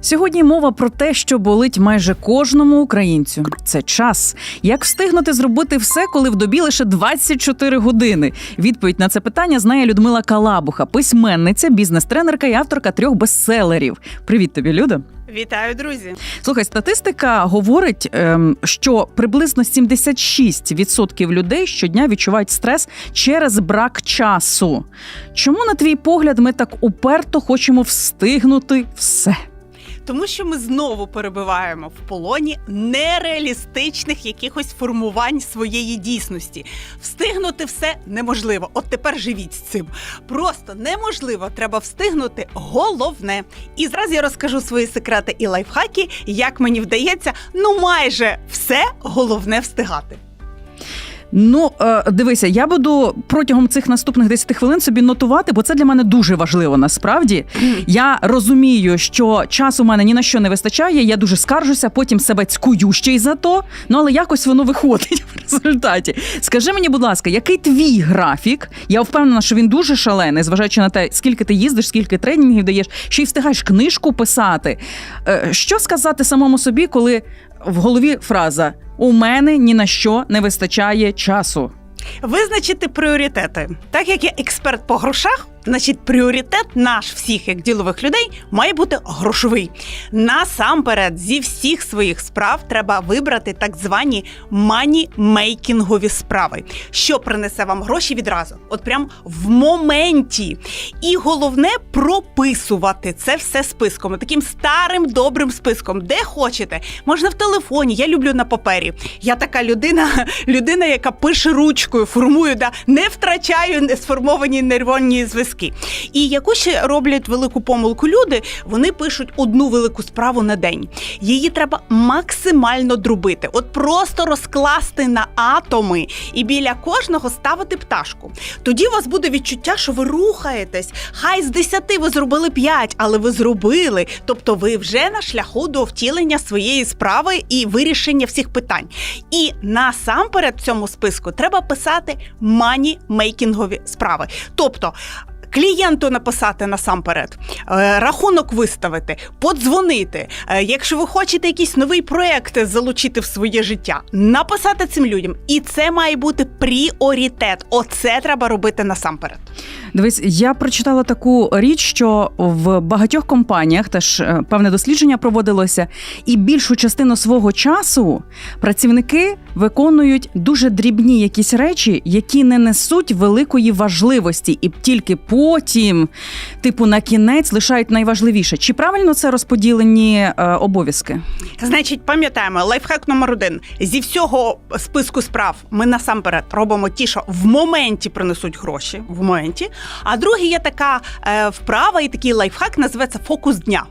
Сьогодні мова про те, що болить майже кожному українцю. Це час. Як встигнути зробити все, коли в добі лише 24 години? Відповідь на це питання знає Людмила Калабуха, письменниця, бізнес-тренерка і авторка трьох бестселерів. Привіт тобі, Люда. Вітаю, друзі. Слухай, статистика говорить, ем, що приблизно 76% людей щодня відчувають стрес через брак часу. Чому, на твій погляд, ми так уперто хочемо встигнути все? Тому що ми знову перебуваємо в полоні нереалістичних якихось формувань своєї дійсності. Встигнути все неможливо. От тепер живіть з цим. Просто неможливо. Треба встигнути головне. І зараз я розкажу свої секрети і лайфхаки, як мені вдається, ну майже все головне встигати. Ну, е, дивися, я буду протягом цих наступних 10 хвилин собі нотувати, бо це для мене дуже важливо. Насправді я розумію, що часу у мене ні на що не вистачає. Я дуже скаржуся, потім себе цькую ще й за то. Ну але якось воно виходить в результаті. Скажи мені, будь ласка, який твій графік? Я впевнена, що він дуже шалений, зважаючи на те, скільки ти їздиш, скільки тренінгів даєш, ще й встигаєш книжку писати. Е, Що сказати самому собі, коли в голові фраза у мене ні на що не вистачає часу? Визначити пріоритети. Так як я експерт по грошах, значить пріоритет наш всіх як ділових людей має бути грошовий. Насамперед, зі всіх своїх справ треба вибрати так звані мані-мейкінгові справи, що принесе вам гроші відразу, от прям в моменті. І головне прописувати це все списком, таким старим добрим списком, де хочете. Можна в телефоні. Я люблю на папері. Я така людина, людина, яка пише ручкою, формую, да не втрачаю сформовані нейронні зв'язки. І яку ще роблять велику помилку люди, вони пишуть одну велику справу на день. Її треба максимально дробити, от просто розкласти на атоми і біля кожного ставити пташку. Тоді у вас буде відчуття, що ви рухаєтесь. Хай з 10 ви зробили 5, але ви зробили. Тобто ви вже на шляху до втілення своєї справи і вирішення всіх питань. І насамперед в цьому списку треба писати мані-мейкінгові справи. Тобто. Клієнту написати насамперед, е, рахунок виставити, подзвонити. Е, Якщо ви хочете якийсь новий проект залучити в своє життя, написати цим людям. І це має бути пріоритет. Оце треба робити насамперед. Дивись, я прочитала таку річ, що в багатьох компаніях теж е, певне дослідження проводилося, і більшу частину свого часу працівники виконують дуже дрібні якісь речі, які не несуть великої важливості, і тільки потім, типу, на кінець лишають найважливіше. Чи правильно це розподілені е, обов'язки? Значить, пам'ятаємо, лайфхак номер один. Зі всього списку справ ми насамперед робимо ті, що в моменті принесуть гроші. В моменті. А другий є така е, вправа і такий лайфхак, називається фокус дня.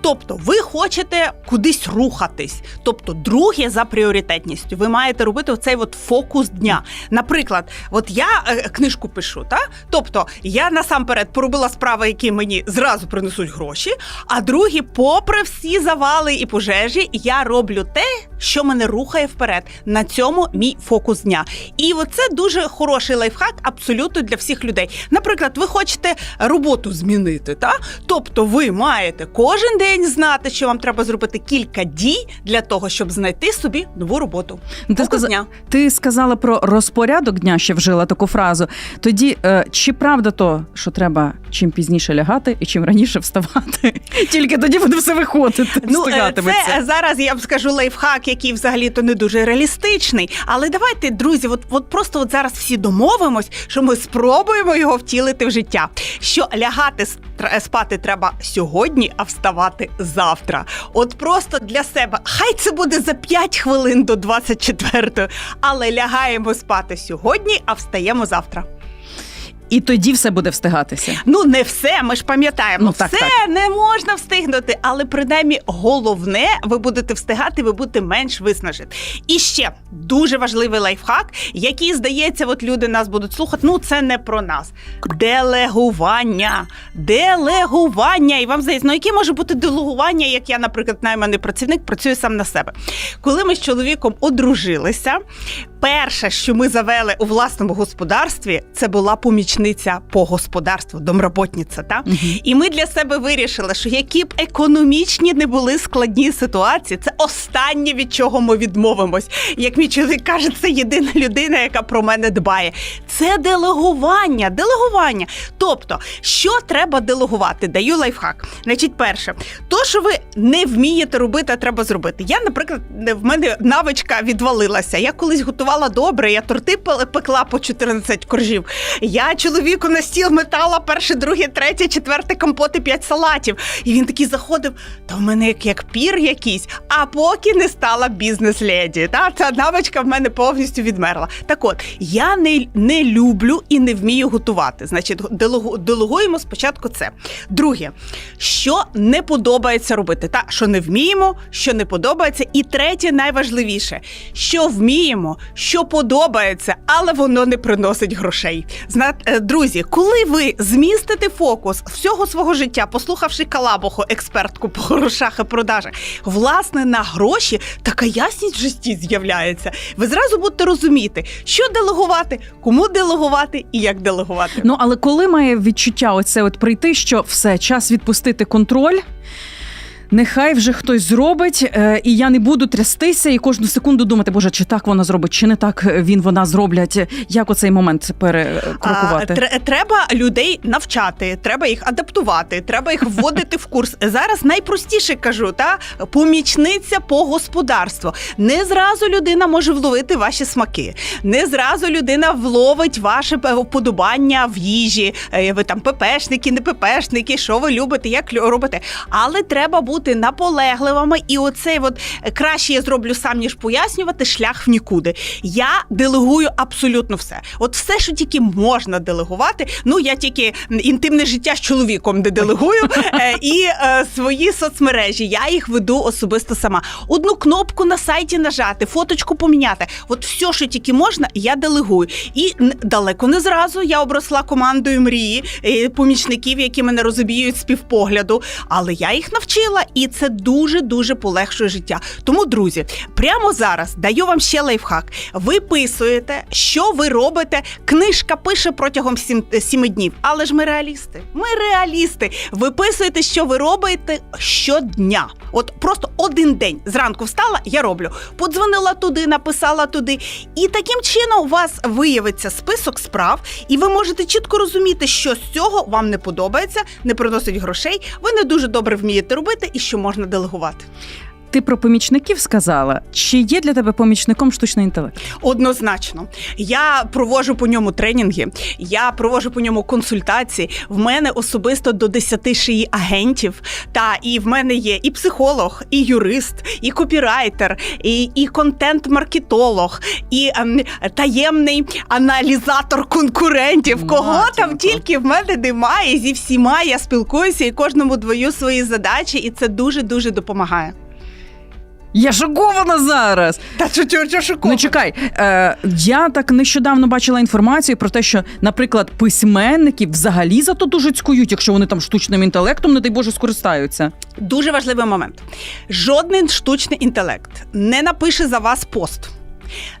Тобто, ви хочете кудись рухатись. Тобто, друге за пріоритетністю. Ви маєте робити оцей от фокус дня. Наприклад, от я е, книжку пишу, та? тобто я насамперед поробила справи, які мені зразу принесуть гроші. А другі, попри всі завали і пожежі, я роблю те, що мене рухає вперед. На цьому мій фокус дня. І оце дуже хороший лайфхак абсолютно для всіх людей. Наприклад, ви хочете роботу змінити, та? тобто ви маєте кожен день знати, що вам треба зробити кілька дій для того, щоб знайти собі нову роботу. Ти, сказа- дня. ти сказала про розпорядок дня, ще вжила таку фразу. Тоді е, чи правда то, що треба чим пізніше лягати і чим раніше вставати? Тільки тоді буде все виходити. Ну, е, це зараз я вам скажу лайфхак, який взагалі то не дуже реалістичний. Але давайте, друзі, от, от просто от зараз всі домовимось, що ми спробуємо його втілити в життя. Що лягати с- спати треба сьогодні, а вставати завтра. От просто для себе. Хай це буде за 5 хвилин до 24-ї, але лягаємо спати сьогодні, а встаємо завтра. І тоді все буде встигатися. Ну, не все, ми ж пам'ятаємо. Ну, так, все так. не можна встигнути, але принаймні головне, ви будете встигати, ви будете менш виснажити. І ще дуже важливий лайфхак, який здається, от люди нас будуть слухати. Ну, це не про нас. Делегування. Делегування. І вам здається, ну яке може бути делегування, як я, наприклад, найманий працівник, працюю сам на себе. Коли ми з чоловіком одружилися, перше, що ми завели у власному господарстві, це була помічниця по господарству, домроботниця. Та? Мгм. І ми для себе вирішили, що які б економічні не були складні ситуації, це останнє, від чого ми відмовимось. Як мій чоловік каже, це єдина людина, яка про мене дбає. Це делегування. Делегування. Тобто, що треба делегувати? Даю лайфхак. Значить, перше, то, що ви не вмієте робити, а треба зробити. Я, наприклад, в мене навичка відвалилася. Я колись готувала добре, я торти пекла по 14 коржів. Я чоловіку на стіл метала перше, друге, третє, четверте компоти, п'ять салатів. І він такий заходив: та в мене як, як пір якийсь, а поки не стала бізнес-леді. Та ця навичка в мене повністю відмерла. Так от, я не, не люблю і не вмію готувати. Значить, делегу- делегуємо спочатку це. Друге, що не подобається робити, та що не вміємо, що не подобається. І третє, найважливіше, що вміємо, що подобається, але воно не приносить грошей. Зна... е, Друзі, коли ви змістите фокус всього свого життя, послухавши Калабоху, експертку по грошах і продажах, власне на гроші, така ясність в житті з'являється. Ви зразу будете розуміти, що делегувати, кому делегувати і як делегувати. Ну але коли має відчуття оце от прийти, що все, час відпустити контроль. Нехай вже хтось зробить, е, і я не буду трястися і кожну секунду думати, боже, чи так вона зробить, чи не так він вона зроблять. Як оцей момент перекрокувати? А, тре- треба людей навчати, треба їх адаптувати, треба їх вводити в курс. Зараз найпростіше кажу, та помічниця по господарству. Не зразу людина може вловити ваші смаки, не зразу людина вловить ваше вподобання в їжі. Е, Ви там ППшники, не ППшники, що ви любите, як робите. Але треба бути наполегливими, і оцей от е, краще я зроблю сам, ніж пояснювати шлях в нікуди. Я делегую абсолютно все. От все, що тільки можна делегувати. Ну я тільки інтимне життя з чоловіком не делегую, е, і е, свої соцмережі. Я їх веду особисто сама. Одну кнопку на сайті нажати, фоточку поміняти. От все, що тільки можна, я делегую. І далеко не зразу я обросла командою мрії помічників, які мене розуміють з півпогляду. Але я їх навчила, і це дуже дуже полегшує життя. Тому, друзі, прямо зараз даю вам ще лайфхак. Ви писуєте, що ви робите. Книжка пише протягом сім, сіми днів. Але ж ми реалісти. Ми реалісти. Ви писуєте, що ви робите щодня. От просто один день зранку встала, я роблю. Подзвонила туди, написала туди. І таким чином у вас виявиться список справ, і ви можете чітко розуміти, що з цього вам не подобається, не приносить грошей. Ви не дуже добре вмієте робити і що можна делегувати. Ти про помічників сказала. Чи є для тебе помічником штучний інтелект? Однозначно, я проводжу по ньому тренінги, я проводжу по ньому консультації. В мене особисто до 10 шиї агентів. Та і в мене є і психолог, і юрист, і копірайтер, і, і контент-маркетолог, і ем, таємний аналізатор конкурентів. Кого там тільки в мене немає. Зі всіма я спілкуюся і кожному двою свої задачі, і це дуже дуже допомагає. Я шокована зараз. Та що, що Ну чекай, е, я так нещодавно бачила інформацію про те, що, наприклад, письменники взагалі зато дуже цькують, якщо вони там штучним інтелектом, не дай Боже, скористаються. Дуже важливий момент. Жодний штучний інтелект не напише за вас пост.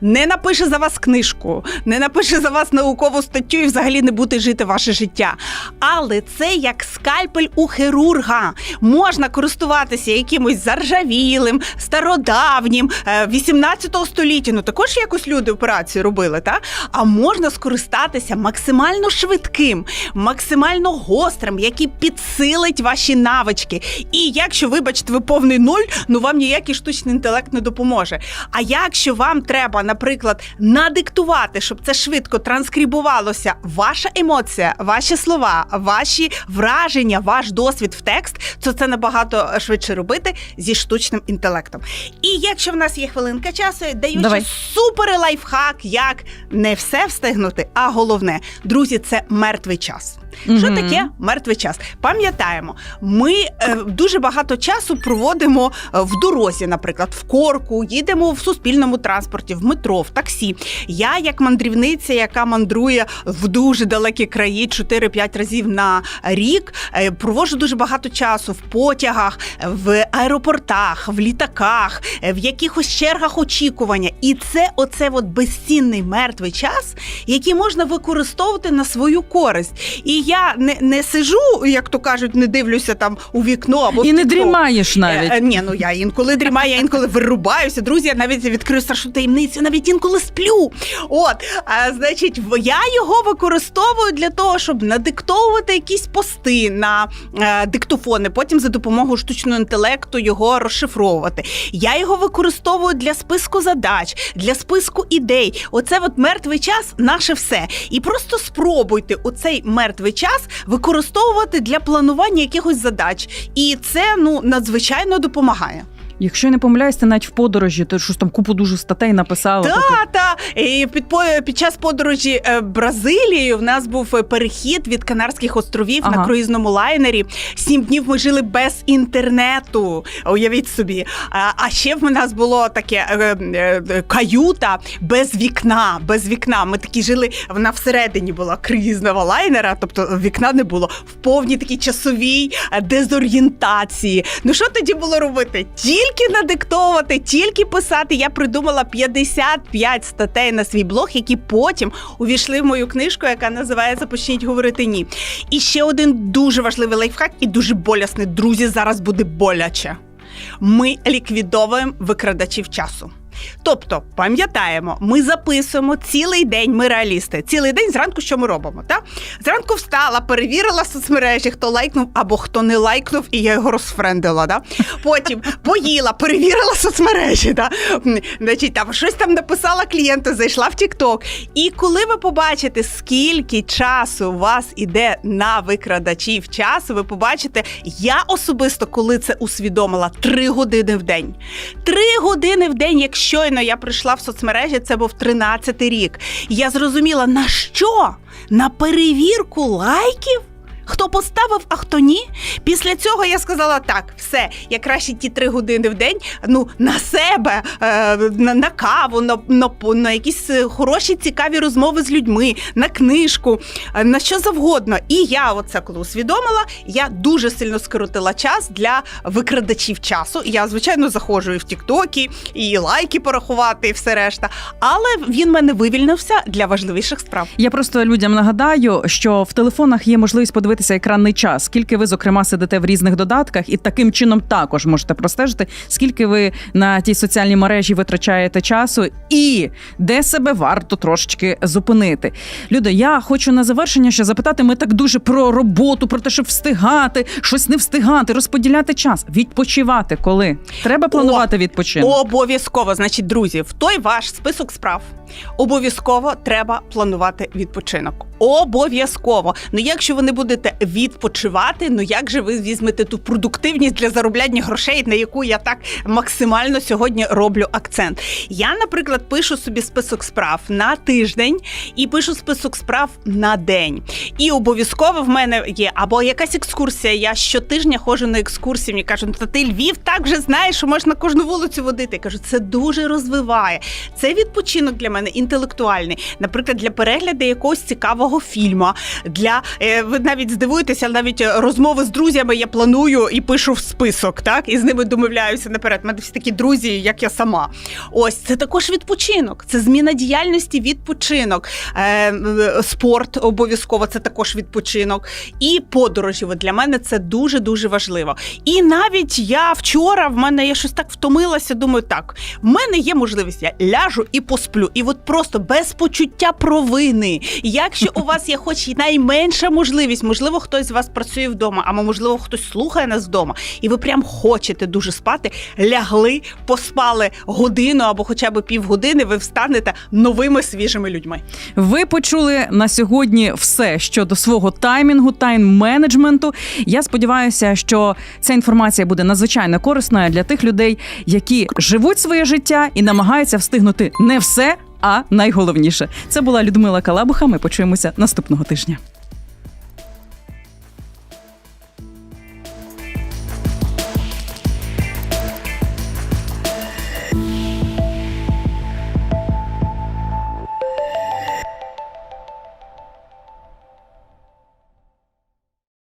Не напише за вас книжку, не напише за вас наукову статтю і взагалі не буде жити ваше життя. Але це як скальпель у хірурга. Можна користуватися якимось заржавілим, стародавнім, е, 18 століття. Ну також якось люди операцію робили, та? А можна скористатися максимально швидким, максимально гострим, який підсилить ваші навички. І якщо, вибачте, ви повний нуль, ну вам ніякий штучний інтелект не допоможе. А якщо вам треба, наприклад, надиктувати, щоб це швидко транскрибувалося, ваша емоція, ваші слова, ваші враження, ваш досвід в текст, то це набагато швидше робити зі штучним інтелектом. І якщо в нас є хвилинка часу, я даю Давай. супер лайфхак, як не все встигнути, а головне, друзі, це мертвий час. Що таке мертвий час? Пам'ятаємо, ми е, дуже багато часу проводимо е, в дорозі, наприклад, в корку, їдемо в суспільному транспорті. Аеропорті, в метро, в таксі. Я, як мандрівниця, яка мандрує в дуже далекі краї 4-5 разів на рік, е, проводжу дуже багато часу в потягах, в аеропортах, в літаках, е, в якихось чергах очікування. І це оце от безцінний мертвий час, який можна використовувати на свою користь. І я не, не сижу, як то кажуть, не дивлюся там у вікно або І не дрімаєш навіть. Е, е, ні, ну я інколи дрімаю, я інколи вирубаюся. Друзі, я навіть відкрию страшну таємницю, навіть інколи сплю. От, а, значить, я його використовую для того, щоб надиктовувати якісь пости на е, диктофони, потім за допомогою штучного інтелекту його розшифровувати. Я його використовую для списку задач, для списку ідей. Оце от мертвий час наше все. І просто спробуйте у цей мертвий час використовувати для планування якихось задач. І це ну надзвичайно допомагає. Якщо я не помиляюсь, ти навіть в подорожі, ти щось там купу дуже статей написала. поки- Та, та. І під, під час подорожі е, Бразилією в нас був е, перехід від Канарських островів Ага. на круїзному лайнері. Сім днів ми жили без інтернету. Уявіть собі. А, а ще в нас було таке е, каюта без вікна. Без вікна. Ми такі жили. Вона всередині була круїзного лайнера, тобто вікна не було в повній такій часовій дезорієнтації. Ну що тоді було робити? Тільки надиктовувати, тільки писати. Я придумала 55 статей на свій блог, які потім увійшли в мою книжку, яка називається Почніть говорити ні. І ще один дуже важливий лайфхак і дуже болісний. Друзі, зараз буде боляче. Ми ліквідовуємо викрадачів часу. Тобто, пам'ятаємо, ми записуємо цілий день, ми реалісти. Цілий день зранку що ми робимо? Та? Зранку встала, перевірила соцмережі, хто лайкнув або хто не лайкнув, і я його розфрендила. Да? Потім поїла, перевірила соцмережі. Да? Значить, там щось там написала клієнту, зайшла в TikTok. І коли ви побачите, скільки часу у вас іде на викрадачів часу, ви побачите, я особисто, коли це усвідомила, три години в день. Три години в день, як щойно я прийшла в соцмережі, це був 13-й рік. Я зрозуміла, на що? На перевірку лайків? Поставив, а хто ні? Після цього я сказала: так, все, я краще ті три години в день ну на себе, е, на, на каву, на, на, на якісь е, хороші, цікаві розмови з людьми, на книжку, е, на що завгодно. І я оце коли усвідомила, я дуже сильно скоротила час для викрадачів часу. Я, звичайно, заходжу і в Тіктокі, і лайки порахувати, і все решта. Але він мене вивільнився для важливіших справ. Я просто людям нагадаю, що в телефонах є можливість подивитися екранний час, скільки ви, зокрема, сидите в різних додатках, і таким чином також можете простежити, скільки ви на тій соціальній мережі витрачаєте часу, і де себе варто трошечки зупинити. Люда, я хочу на завершення ще запитати: ми так дуже про роботу, про те, щоб встигати, щось не встигати, розподіляти час, відпочивати коли треба планувати відпочинок. Обов'язково, значить, друзі, в той ваш список справ обов'язково треба планувати відпочинок. Обов'язково. Ну якщо ви не будете відпочивати, ну як же ви візьмете ту продуктивність для заробляння грошей, на яку я так максимально сьогодні роблю акцент? Я, наприклад, пишу собі список справ на тиждень і пишу список справ на день. І обов'язково в мене є або якась екскурсія. Я щотижня ходжу на екскурсії. Мені кажуть, «Ну, та ти Львів так вже знаєш, що можна кожну вулицю водити. Я кажу, це дуже розвиває. Це відпочинок для мене інтелектуальний. Наприклад, для перегляду якогось цікавого фільму. Для е, ви навіть здивуєтеся, навіть е, розмови з друзями я планую і пишу в список, так і з ними домовляюся наперед. Мене всі такі друзі, як я сама. Ось це також відпочинок. Це зміна діяльності, відпочинок. Е, спорт обов'язково це також відпочинок. І подорожі. От для мене це дуже дуже важливо. І навіть я вчора в мене я щось так втомилася. Думаю, так в мене є можливість, я ляжу і посплю. І от просто без почуття провини. Якщо у вас є хоч найменша можливість, можливо, хтось з вас працює вдома, або можливо хтось слухає нас вдома, і ви прям хочете дуже спати, лягли, поспали годину або хоча б півгодини, ви встанете новими свіжими людьми. Ви почули на сьогодні все щодо свого таймінгу, тайм-менеджменту. Я сподіваюся, що ця інформація буде надзвичайно корисною для тих людей, які живуть своє життя і намагаються встигнути не все, а найголовніше. Це була Людмила Калабуха. Ми почуємося наступного тижня.